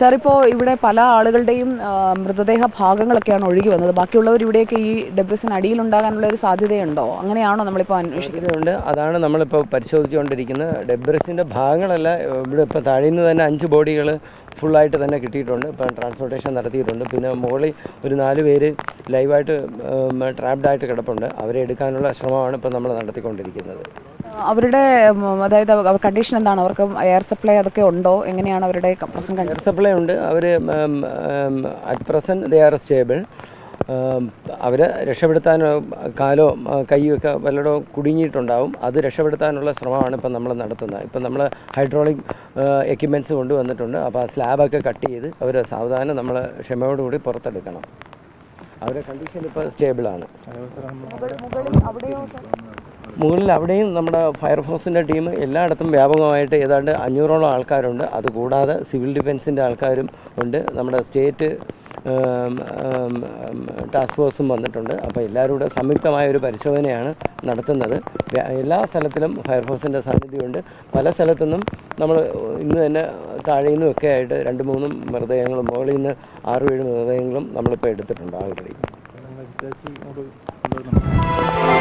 Sir ഇപ്പോൾ ഇവിടെ പല ആളുകളുടെയും മൃതദേഹ ഭാഗങ്ങളൊക്കെയാണ് ഒഴുകി വന്നത്. ബാക്കിയുള്ളവർ ഇവിടെയൊക്കെ ഈ ഡെബ്രിസിന് അടിയിലുണ്ടാകാനുള്ള ഒരു സാധ്യതയുണ്ടോ? അങ്ങനെയാണോ നമ്മളിപ്പോൾ അന്വേഷിക്കുന്നത്? അതാണ് നമ്മളിപ്പോൾ പരിശോധിച്ചുകൊണ്ടിരിക്കുന്നത്. ഡെബ്രസിന്റെ ഭാഗങ്ങളല്ല ഇവിടെ ഇപ്പോൾ താഴെന്ന് തന്നെ അഞ്ച് ബോഡികൾ ഫുള്ളായിട്ട് തന്നെ കിട്ടിയിട്ടുണ്ട്. ഇപ്പം ട്രാൻസ്പോർട്ടേഷൻ നടത്തിയിട്ടുണ്ട്. പിന്നെ മുകളിൽ ഒരു നാല് പേര് ലൈവായിട്ട് ട്രാപ്ഡായിട്ട് കിടപ്പുണ്ട്. അവരെ എടുക്കാനുള്ള ശ്രമമാണ് ഇപ്പം നമ്മൾ നടത്തിക്കൊണ്ടിരിക്കുന്നത്. അവരുടെ അതായത് കണ്ടീഷൻ എന്താണ്? അവർക്ക് എയർ സപ്ലൈ അതൊക്കെ ഉണ്ടോ? എങ്ങനെയാണ് അവരുടെ പ്രസന്റ് എയർ സപ്ലൈ ഉണ്ട്. അവർ at present they are stable. അവരെ രക്ഷപ്പെടുത്താൻ കാലോ കൈയൊക്കെ വല്ലതും കുടുങ്ങിയിട്ടുണ്ടാവും. അത് രക്ഷപ്പെടുത്താനുള്ള ശ്രമമാണ് ഇപ്പം നമ്മൾ നടത്തുന്നത്. ഇപ്പം നമ്മൾ ഹൈഡ്രോളിക് എക്യുപ്മെന്റ്സ് കൊണ്ടുവന്നിട്ടുണ്ട്. അപ്പോൾ ആ സ്ലാബൊക്കെ കട്ട് ചെയ്ത് അവർ സാവധാനം നമ്മൾ ക്ഷമയോടുകൂടി പുറത്തെടുക്കണം. അവരുടെ കണ്ടീഷൻ ഇപ്പോൾ സ്റ്റേബിളാണ് മുകളിൽ അവിടെയും നമ്മുടെ ഫയർഫോഴ്സിന്റെ ടീം എല്ലായിടത്തും വ്യാപകമായിട്ട് ഏതാണ്ട് അഞ്ഞൂറോളം ആൾക്കാരുണ്ട്. അതുകൂടാതെ സിവിൽ ഡിഫൻസിന്റെ ആൾക്കാരും ഉണ്ട്. നമ്മുടെ സ്റ്റേറ്റ് ടാസ്ക് ഫോഴ്സും വന്നിട്ടുണ്ട്. അപ്പോൾ എല്ലാവരും കൂടെ സംയുക്തമായ ഒരു പരിശോധനയാണ് നടത്തുന്നത്. എല്ലാ സ്ഥലത്തിലും ഫയർഫോഴ്സിന്റെ സാന്നിധ്യമുണ്ട്. പല സ്ഥലത്തുനിന്നും നമ്മൾ ഇന്ന് തന്നെ താഴെ നിന്നും ഒക്കെ ആയിട്ട് രണ്ട് മൂന്നും മൃതദേഹങ്ങളും മുകളിൽ നിന്ന് ആറ് ഏഴ് മൃതദേഹങ്ങളും നമ്മളിപ്പോൾ എടുത്തിട്ടുണ്ട്. കൊണ്ട് കൊണ്ടുവരുന്നുണ്ട്.